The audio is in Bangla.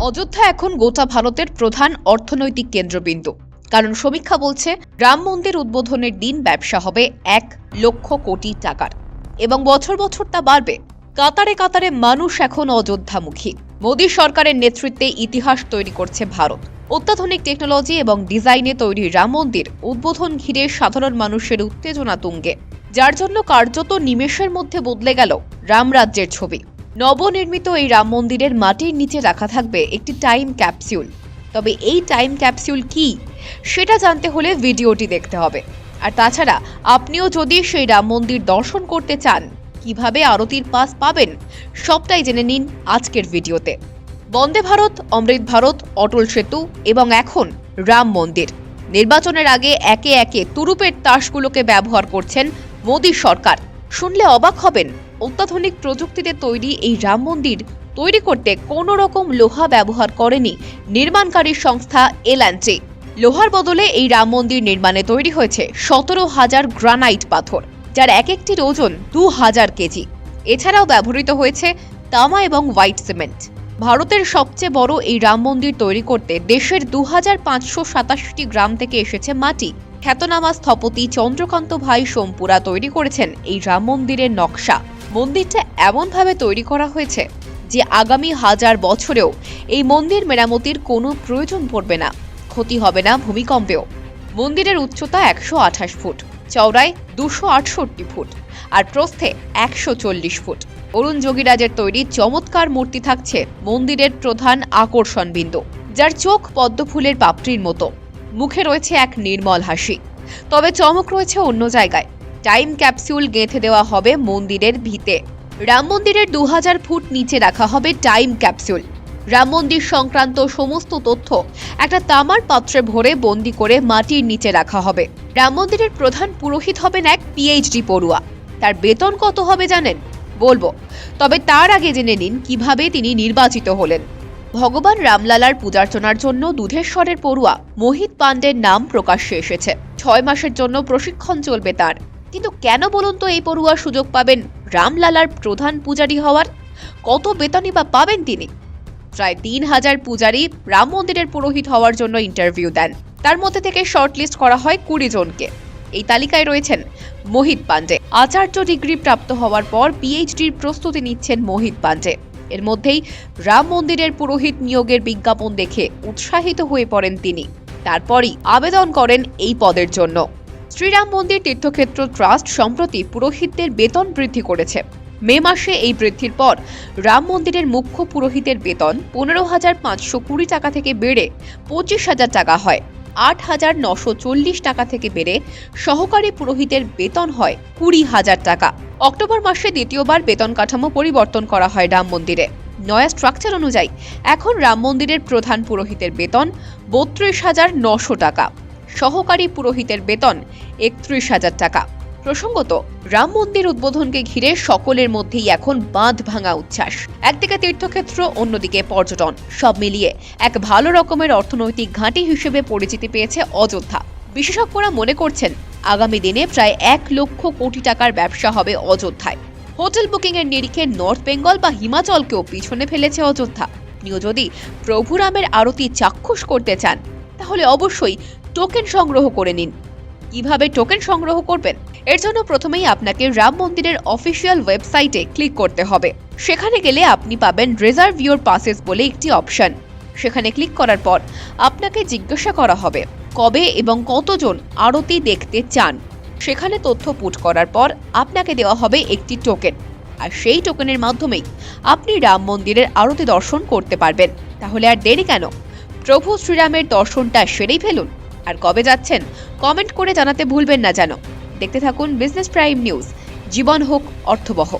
অযোধ্যা এখন গোটা ভারতের প্রধান অর্থনৈতিক কেন্দ্রবিন্দু। কারণ সমীক্ষা বলছে, রাম মন্দির উদ্বোধনের দিন ব্যবসা হবে এক লক্ষ কোটি টাকার। এবং বছর বছর তা বাড়বে। কাতারে কাতারে মানুষ এখন অযোধ্যামুখী। মোদী সরকারের নেতৃত্বে ইতিহাস তৈরি করছে ভারত। অত্যাধুনিক টেকনোলজি এবং ডিজাইনে তৈরি রাম মন্দির উদ্বোধন ঘিরে সাধারণ মানুষের উত্তেজনা তুঙ্গে। যার জন্য কার্যত নিমেষের মধ্যে বদলে গেল রামরাজ্যের ছবি। নবনির্মিত এই রাম মন্দিরের মাটির নিচে রাখা থাকবে একটি টাইম ক্যাপসিউল তবে এই টাইম ক্যাপসিউল কি, সেটা জানতে হলে ভিডিওটি দেখতে হবে। আর তাছাড়া, আপনিও যদি সেই রাম মন্দির দর্শন করতে চান, কীভাবে আরতির পাস পাবেন, সবটাই জেনে নিন আজকের ভিডিওতে। বন্দে ভারত, অমৃত ভারত, অটল সেতু এবং এখন রাম মন্দির। নির্বাচনের আগে একে একে তুরুপের তাসগুলোকে ব্যবহার করছেন মোদী সরকার। শুনলে অবাক হবেন অত্যাধুনিক প্রযুক্তিতে তৈরি এই রাম মন্দির তৈরি করতে কোনো রকম লোহা ব্যবহার করেনি নির্মাণকারী সংস্থা এলঅ্যান্ডটি লোহার বদলে এই রাম মন্দির নির্মাণে তৈরি হয়েছে সতেরো হাজার গ্রানাইট পাথর, যার এক একটির ওজন দু হাজার কেজি। এছাড়াও ব্যবহৃত হয়েছে তামা এবং হোয়াইট সিমেন্ট। ভারতের সবচেয়ে বড় এই রাম মন্দির তৈরি করতে দেশের দু হাজার পাঁচশো সাতাশটি গ্রাম থেকে এসেছে মাটি। খ্যাতনামা স্থপতি চন্দ্রকান্ত ভাই সোমপুরা তৈরি করেছেন এই রাম মন্দিরের নকশা। মন্দিরটা এমনভাবে তৈরি করা হয়েছে যে আগামী হাজার বছরেও এই মন্দির মেরামতির কোনো প্রয়োজন পড়বে না, ক্ষতি হবে না ভূমিকম্পেও। মন্দিরের উচ্চতা একশো আঠাশ ফুট, চওড়ায় দুশো আটষট্টি ফুট আর প্রস্থে একশো চল্লিশ ফুট। অরুণ যোগীরাজের তৈরি চমৎকার মূর্তি থাকছে মন্দিরের প্রধান আকর্ষণ বিন্দু, যার চোখ পদ্মফুলের পাপড়ির মতো। মুখে রয়েছে এক নির্মল হাসি, তবে চমক রয়েছে অন্য জায়গায়। টাইম ক্যাপসুল গেঁথে দেওয়া হবে মন্দিরের ভিতে। রাম মন্দিরের দু হাজার ফুট নিচে রাখা হবে টাইম ক্যাপসুল। রাম মন্দির সংক্রান্ত সমস্ত তথ্য একটা তামার পাত্রে ভরে বন্দি করে মাটির নিচে রাখা হবে। রাম মন্দিরের প্রধান পুরোহিত হবেন এক পিএইচডি পড়ুয়া। তার বেতন কত হবে জানেন? বলব। তবে তার আগে জেনে নিন কীভাবে তিনি নির্বাচিত হলেন। ভগবান রামলালার পূজার্চনার জন্য দুধেশ্বরের পড়ুয়া মোহিত পাণ্ডের নাম প্রকাশ্যে এসেছে। ছয় মাসের জন্য প্রশিক্ষণ চলবে তার। কিন্তু কেন বলুন তো এই পড়ুয়া সুযোগ পাবেন? রামলালার প্রধান পূজারী হওয়ার কত বেতনই বা পাবেন তিনি? প্রায় তিন হাজার পূজারী রাম মন্দিরের পুরোহিত হওয়ার জন্য ইন্টারভিউ দেন। তার মধ্যে থেকে শর্টলিস্ট করা হয় কুড়ি জনকে। এই তালিকায় রয়েছেন মোহিত পাণ্ডে আচার্য ডিগ্রি প্রাপ্ত হওয়ার পর পিএইচডির প্রস্তুতি নিচ্ছেন মোহিত পাণ্ডে এর মধ্যেই রাম মন্দিরের পুরোহিত নিয়োগের বিজ্ঞাপন দেখে উৎসাহিত হয়ে পড়েন তিনি। তারপরই আবেদন করেন এই পদের জন্য। শ্রীরাম মন্দির তীর্থক্ষেত্র ট্রাস্ট সম্প্রতি পুরোহিতদের বেতন বৃদ্ধি করেছে। মে মাসে এই বৃদ্ধির পর রাম মন্দিরের মুখ্য পুরোহিতের বেতন পনেরো হাজার পাঁচশো কুড়ি টাকা থেকে বেড়ে পঁচিশ হাজার টাকা হয়। আট হাজার নশো চল্লিশ টাকা থেকে বেড়ে সহকারী পুরোহিতের বেতন হয় কুড়ি হাজার টাকা। অক্টোবর মাসে দ্বিতীয়বার বেতন কাঠামো পরিবর্তন করা হয় রাম মন্দিরে। নয়া স্ট্রাকচার অনুযায়ী এখন রাম মন্দিরের প্রধান পুরোহিতের বেতন বত্রিশ হাজার নশো টাকা। সহকারী পুরোহিতের বেতন একত্রিশ হাজার টাকা। প্রসঙ্গত, রাম মন্দির উদ্বোধনকে ঘিরে সকলের মধ্যেই এখন বাঁধ ভাঙা উচ্ছ্বাস। একদিকে তীর্থক্ষেত্র, অন্যদিকে পর্যটন। সব মিলিয়ে এক ভালো রকমের অর্থনৈতিক ঘাঁটি হিসেবে পরিচিতি পেয়েছে অযোধ্যা। বিশেষজ্ঞরা মনে করছেন, আগামী দিনে প্রায় এক লক্ষ কোটি টাকার ব্যবসা হবে অযোধ্যায়। হোটেল বুকিং এর নিরিখে নর্থ বেঙ্গল বা হিমাচলকেও পিছনে ফেলেছে অযোধ্যা। আপনিও যদি প্রভুরামের আরতি চাক্ষুষ করতে চান, তাহলে অবশ্যই টোকেন সংগ্রহ করে নিন। কীভাবে টোকেন সংগ্রহ করবেন? এর জন্য প্রথমেই আপনাকে রাম মন্দিরের অফিসিয়াল ওয়েবসাইটে ক্লিক করতে হবে। সেখানে গেলে আপনি পাবেন রিজার্ভ ইউর পাসেস বলে একটি অপশন। সেখানে ক্লিক করার পর আপনাকে জিজ্ঞাসা করা হবে, কবে এবং কতজন আরতি দেখতে চান? সেখানে তথ্য পুট করার পর আপনাকে দেওয়া হবে একটি টোকেন। আর সেই টোকেনের মাধ্যমেই আপনি রাম মন্দিরের আরতি দর্শন করতে পারবেন। তাহলে আর দেরি কেন? প্রভু শ্রীরামের দর্শনটা সেরেই ফেলুন। আর কবে যাচ্ছেন, কমেন্ট করে জানাতে ভুলবেন না যেন। দেখতে থাকুন বিজনেস প্রাইম নিউজ। জীবন হোক, অর্থবহ।